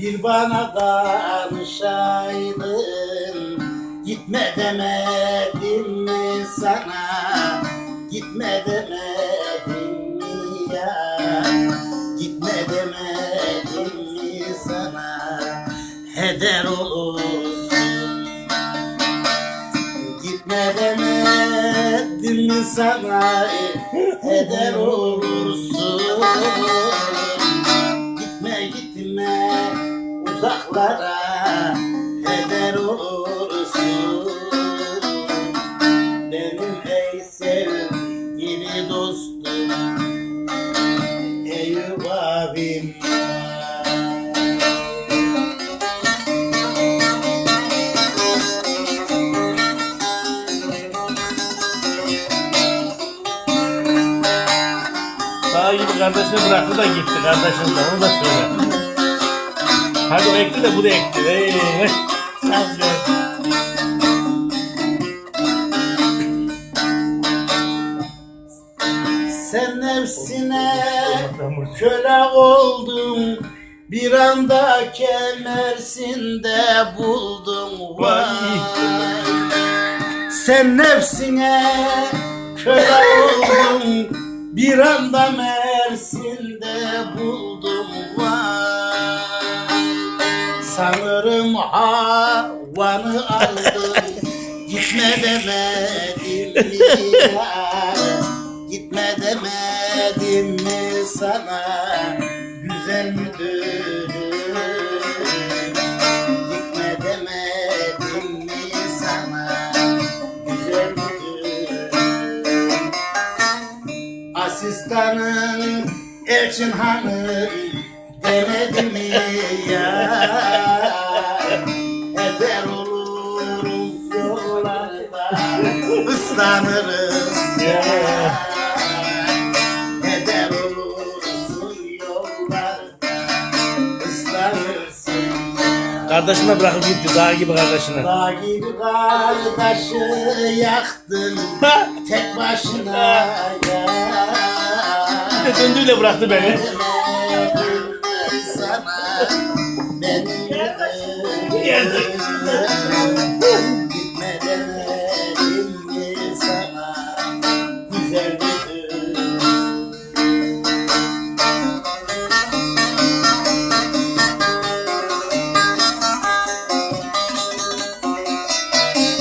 Bir bana danışaydın. Gitme demedim mi sana? Gitme demedim mi ya? Gitme demedim mi sana? Heder olursun. Gitme demedim mi sana? Heder olursun uzaklara Heder olursun. Benim ey sevgili dostum Eyüp abim Daha gibi kardeşini bıraktı da gitti. Kardeşim de onu da söyle. Hadi o ekti de bu da ekti. Hey. Sen nefsine köle oldun. Bir anda kemersinde buldum vay. Sen nefsine köle oldun. Bir anda Mersin'de buldum Sanırım havanı aldım. Gitme demedim mi ya? Gitme demedim mi sana? Güzel müdürüm? Gitme demedim mi sana? Güzel müdürüm? Asistanın Elçin Hanım Demedim mi ya? Eder oluruz yollarda. Islanırız ya. Eder olursun yollarda. Islanırsın ya. Kardeşine bırakıp gitti dağ gibi kardeşine. Dağ gibi kardeşı yaktın. Tek başına ya. Bir de döndüğüyle bıraktı beni. Sana benim.